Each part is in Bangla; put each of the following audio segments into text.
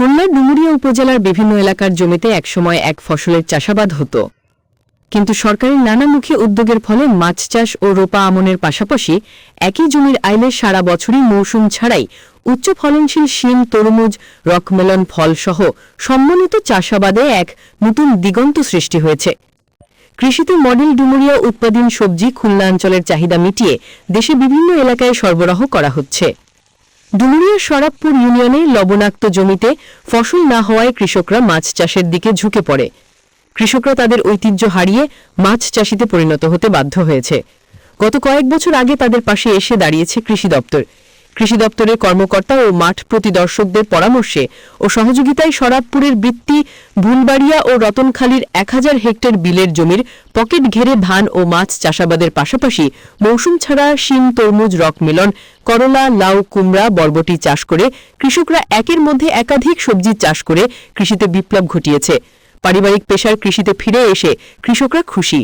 উপজেলার বিভিন্ন এলাকার জমিতে একসময় এক ফসলের চাষাবাদ হতো। কিন্তু সরকারের নানামুখী উদ্যোগের ফলে মাছ চাষ ও রোপা আমনের পাশাপাশি একই জমির আইলে সারা বছরই মৌসুম ছাড়াই উচ্চ ফলনশীল শিম, তরমুজ, রকমেলন ফলসহ সম্মানিত চাষাবাদে এক নতুন দিগন্ত সৃষ্টি হয়েছে। কৃষিতে মডেল ডুমুরিয়া উৎপাদন সবজি খুলনা অঞ্চলের চাহিদা মিটিয়ে দেশে বিভিন্ন এলাকায় সরবরাহ করা হচ্ছে। ডুমুরিয়ার সরাবপুর ইউনিয়নে লবণাক্ত জমিতে ফসল না হওয়ায় কৃষকরা মাছ চাষের দিকে ঝুঁকে পড়ে। কৃষকরা তাদের ঐতিহ্য হারিয়ে মাছ চাষিতে পরিণত হতে বাধ্য হয়েছে। গত কয়েক বছর আগে তাদের পাশে এসে দাঁড়িয়েছে কৃষি দপ্তর। কৃষি দপ্তরের কর্মকর্তা ও মাঠ প্রতিদর্শকদের পরামর্শে ও সহযোগিতায় সরাবপুরের বৃত্তি, ভুলবাড়িয়া ও রতনখালীর এক হাজার হেক্টর বিলের জমির পকেট ঘেরে ধান ও মাছ চাষাবাদের পাশাপাশি মৌসুম ছাড়া শিম, তরমুজ, রক মিলন, করলা, লাউ, কুমড়া, বরবটি চাষ করে কৃষকরা একের মধ্যে একাধিক সবজি চাষ করে কৃষিতে বিপ্লব ঘটিয়েছে। পারিবারিক পেশার কৃষিতে ফিরে এসে কৃষকরা খুশি।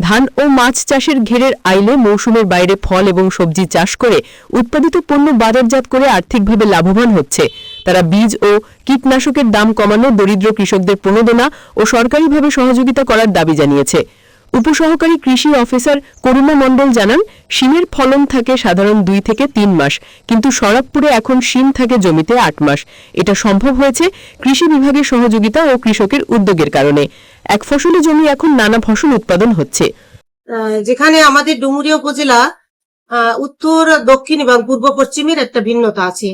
ধান ও মাছ চাষের ঘেরের আইলে মৌসুমের বাইরে ফল এবং সবজি চাষ করে উৎপাদিত পণ্য বাজারজাত করে আর্থিকভাবে লাভবান হচ্ছে। তারা বীজ ও কীটনাশকের দাম কমানো দরিদ্র কৃষকদের প্রণোদনা ও সরকারিভাবে সহযোগিতা করার দাবি জানিয়েছে। উপসহকারী কৃষি অফিসার করুণা মণ্ডল জানান, শিমের ফলন থাকে সাধারণ দুই থেকে তিন মাস, কিন্তু সরাবপুরে এখন শিম থাকে জমিতে আট মাস। এটা সম্ভব হয়েছে কৃষি বিভাগের সহযোগিতা ও কৃষকের উদ্যোগের কারণে। এক ফসলি জমি এখন নানা ফসল উৎপাদন হচ্ছে। যেখানে আমাদের ডুমুরিয়া উপজেলা উত্তর, দক্ষিণ এবং পূর্ব পশ্চিমের একটা ভিন্নতা আছে।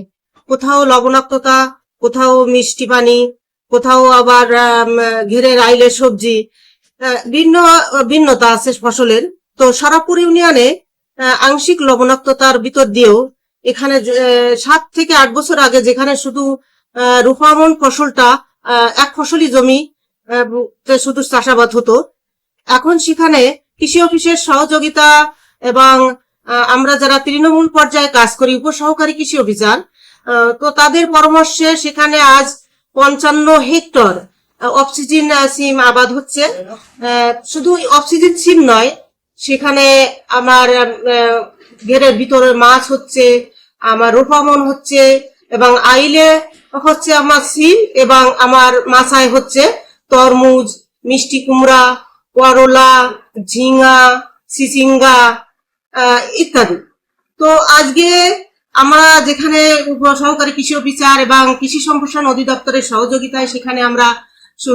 কোথাও লবণাক্ততা, কোথাও মিষ্টি পানি, কোথাও আবার ঘেরে রাইলের সবজি ভিন্ন, ভিন্নতা আছে ফসলের। তো সারাপুর ইউনিয়নে আংশিক লবণাক্ততার ভিতর দিয়েও এখানে সাত থেকে আট বছর আগে যেখানে শুধু রূপামন ফসলটা এক ফসলি জমি শুধু চাষাবাদ হতো, এখন সেখানে কৃষি অফিসের সহযোগিতা এবং আমরা যারা তৃণমূল পর্যায়ে কাজ করি, উপসহকারী কৃষি অফিসার তো তাদের পরামর্শে সেখানে আজ পঞ্চান্ন হেক্টর অক্সিজেন সিম আবাদ হচ্ছে। শুধু অক্সিজেন সিম নয়, সেখানে আমার ঘেরের ভিতরে মাছ হচ্ছে, আমার রূপামন হচ্ছে, এবং আইলে হচ্ছে আমার সিম এবং আমার মাছায় হচ্ছে তরমুজ, মিষ্টি কুমড়া, করলা ঝিঙ্গা চিচিঙ্গা ইত্যাদি। তো আজকে আমরা যেখানে সহকারী কৃষি অফিসার এবং কৃষি সম্প্রসারণ অধিদপ্তরের সহযোগিতায় সেখানে আমরা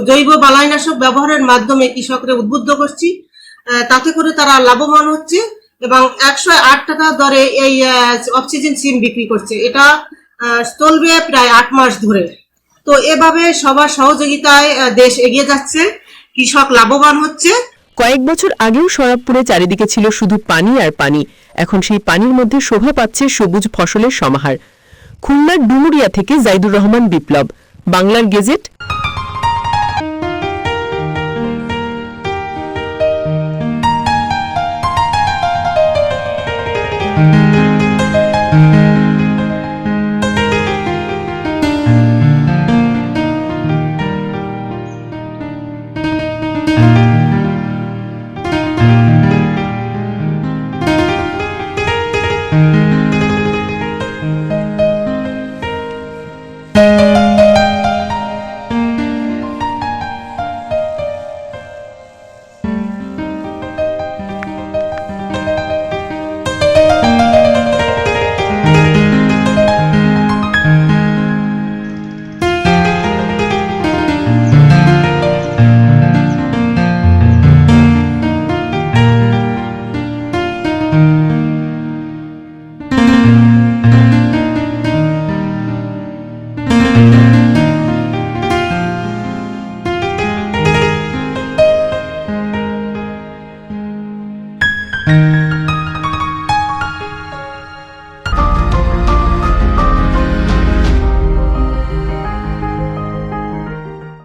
জৈব বালাইনাশক ব্যবহারের মাধ্যমে কৃষকরা উদ্বুদ্ধ করছি। তাতে করে তারা লাভবান হচ্ছে এবং একশো আট টাকা দরে এই অক্সিজেন সিম বিক্রি করছে। এটা চলবে প্রায় আট মাস ধরে। তো এভাবে সবার সহযোগিতায় দেশ এগিয়ে যাচ্ছে। কৃষক লাভবান হচ্ছে। কয়েক বছর আগেও সরাবপুরে চারিদিকে ছিল শুধু পানি আর পানি। এখন সেই পানির মধ্যে শোভা পাচ্ছে সবুজ ফসলের সমাহার। খুলনার ডুমুরিয়া থেকে জাইদুর রহমান বিপ্লব, বাংলার গেজেট Música